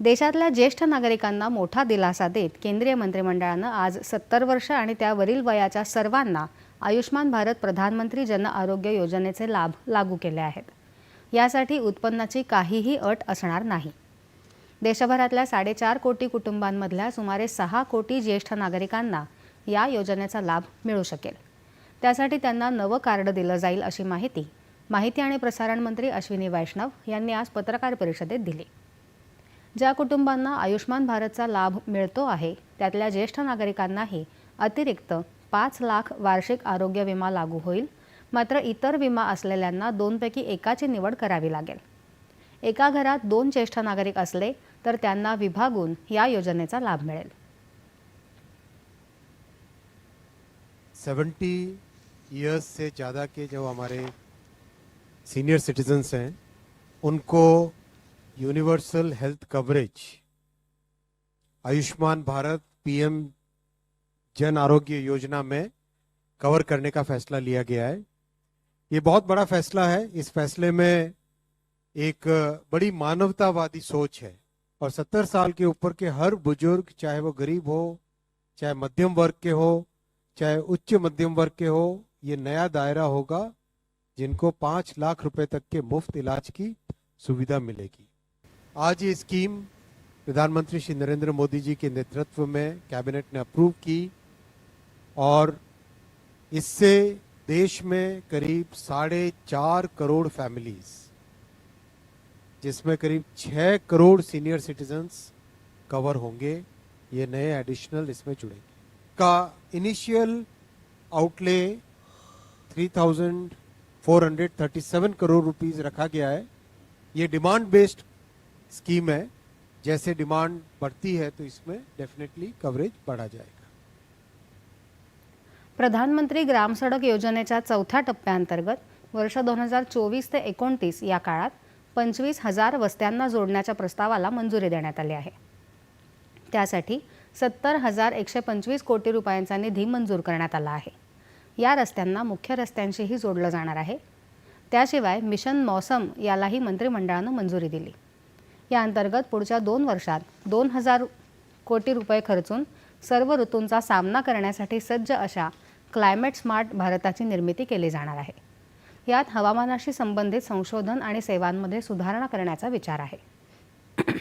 देशातल्या ज्येष्ठ नागरिकांना मोठा दिलासा देत केंद्रीय मंत्रिमंडळानं आज सत्तर वर्ष आणि त्यावरील वयाच्या सर्वांना आयुष्मान भारत प्रधानमंत्री जन आरोग्य योजनेचे लाभ लागू केले आहेत. यासाठी उत्पन्नाची काहीही अट असणार नाही. देशभरातल्या साडेचार कोटी कुटुंबांमधल्या सुमारे सहा कोटी ज्येष्ठ नागरिकांना या योजनेचा लाभ मिळू शकेल. त्यासाठी त्यांना नवं कार्ड दिलं जाईल अशी माहिती माहिती आणि प्रसारण मंत्री अश्विनी वैष्णव यांनी आज पत्रकार परिषदेत दिली. ज्या कुटुंबांना आयुष्मान भारतचा लाभ मिळतो आहे त्यातल्या ज्येष्ठ नागरिकांनाही अतिरिक्त पाच लाख वार्षिक आरोग्य विमा लागू होईल. मात्र इतर विमा असलेल्यांना दोनपैकी एकाची निवड करावी लागेल. एका घरात दोन ज्येष्ठ नागरिक असले तर त्यांना विभागून या योजनेचा लाभ मिळेल. सेवेंटी ईयर्स से ज़्यादा के जो हमारे सीनियर सिटीजन्स हैं उनको universal health coverage Ayushman Bharat PM Jan Arogya Yojana में कवर करने का फैसला लिया गया है। ये बहुत बड़ा फैसला है। इस फैसले में एक बड़ी मानवतावादी सोच है और सत्तर साल के ऊपर के हर बुज़ुर्ग, चाहे वो गरीब हो, चाहे मध्यम वर्ग के हो, चाहे उच्च मध्यम वर्ग के हो, ये नया दायरा होगा जिनको पाँच लाख रुपए तक के मुफ़्त इलाज की सुविधा मिलेगी। आज ये स्कीम प्रधानमंत्री श्री नरेंद्र मोदी जी के नेतृत्व में कैबिनेट ने अप्रूव की और इससे देश में करीब साढ़े चार करोड़ फैमिलीज़ जिसमें करीब छह करोड़ सीनियर सिटीजन्स कवर होंगे ये नए एडिशनल इसमें जुड़ेंगे। का इनिशियल आउटले 3,437 करोड़ रुपीस रखा गया है। ये डिमांड बेस्ड स्कीम है जैसे डिमांड बढ़ती है तो इसमें डेफिनेटली कवरेज बढ़ा जाएगा। प्रधानमंत्री ग्राम सडक योजनेच्या चौथ्या टप्प्याअंतर्गत वर्ष दोन हजार चोवीस ते एकोणतीस या काळात पंचवीस हजार वस्त्यांना जोडण्याच्या प्रस्तावाला मंजुरी देण्यात आली आहे. त्यासाठी सत्तर हजार एकशे पंचवीस कोटी रुपयांचा निधी मंजूर करण्यात आला आहे. या रस्त्यांना मुख्य रस्त्यांशीही जोडलं जाणार आहे. त्याशिवाय मिशन मौसम यालाही मंत्रिमंडळानं मंजुरी दिली. या अंतर्गत पुढच्या दोन वर्षात दोन हजार कोटी रुपये खर्चून सर्व ऋतूंचा सामना करण्यासाठी सज्ज अशा क्लायमेट स्मार्ट भारताची निर्मिती केली जाणार आहे. यात हवामानाशी संबंधित संशोधन आणि सेवांमध्ये सुधारणा करण्याचा विचार आहे.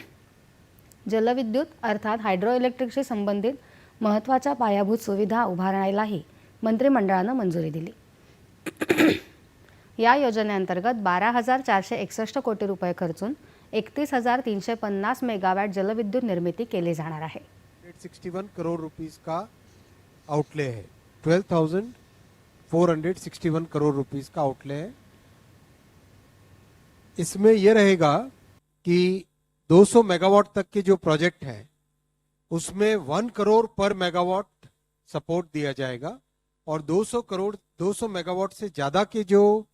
जलविद्युत अर्थात हायड्रो इलेक्ट्रिकशी संबंधित महत्त्वाच्या पायाभूत सुविधा उभारण्यालाही मंत्रिमंडळानं मंजुरी दिली. या योजनेअंतर्गत बारा हजार चारशे एकसष्ट कोटी रुपये खर्चून एकतीस हज़ार तीनशे पन्नास मेगावॅट जलविद्युत निर्मिती केली जाणार आहे. 161 करोड़ रुपीस का आउटले है? 12,461 करोड़ रुपीस का आउटले है। इसमें यह रहेगा कि 200 मेगावाट तक के जो प्रोजेक्ट हैं उसमें वन करोड़ पर मेगावाट सपोर्ट दिया जाएगा और 200 करोड़ 200 मेगावाट से ज़्यादा के जो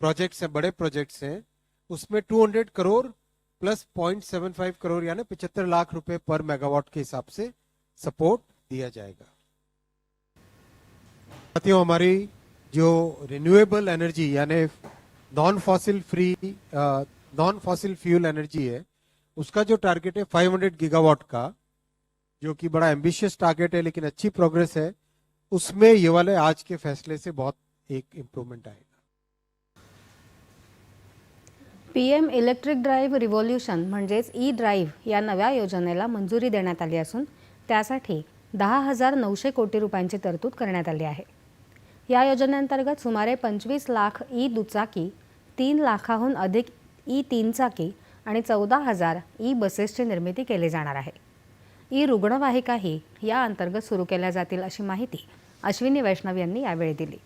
प्रोजेक्ट्स हैं बड़े प्रोजेक्ट्स हैं उसमें 200 करोड़ प्लस 0.75 करोड़ यानी 75 लाख रुपए पर मेगावाट के हिसाब से सपोर्ट दिया जाएगा। साथियों, हमारी जो रिन्यूएबल एनर्जी यानी non fossil free non fossil fuel energy है, उसका जो टारगेट है 500 गीगावाट का, जो कि बड़ा एम्बिशियस टारगेट है, लेकिन अच्छी प्रोग्रेस है, उसमें ये वाले आज के फैसले से बहुत एक इम्प्रूवमेंट आएगा P M electric drive revolution म्हणजेच ई ड्राईव्ह या नव्या योजनेला मंजुरी देण्यात आली असून त्यासाठी दहा हजार नऊशे कोटी रुपयांची तरतूद करण्यात आली आहे. या योजनेअंतर्गत सुमारे पंचवीस लाख ई दुचाकी तीन लाखाहून अधिक ई तीन चाकी आणि चौदा हजार ई बसेसची निर्मिती केली जाणार आहे. ई रुग्णवाहिकाही या अंतर्गत सुरू केल्या जातील अशी माहिती अश्विनी वैष्णव यांनी यावेळी दिली.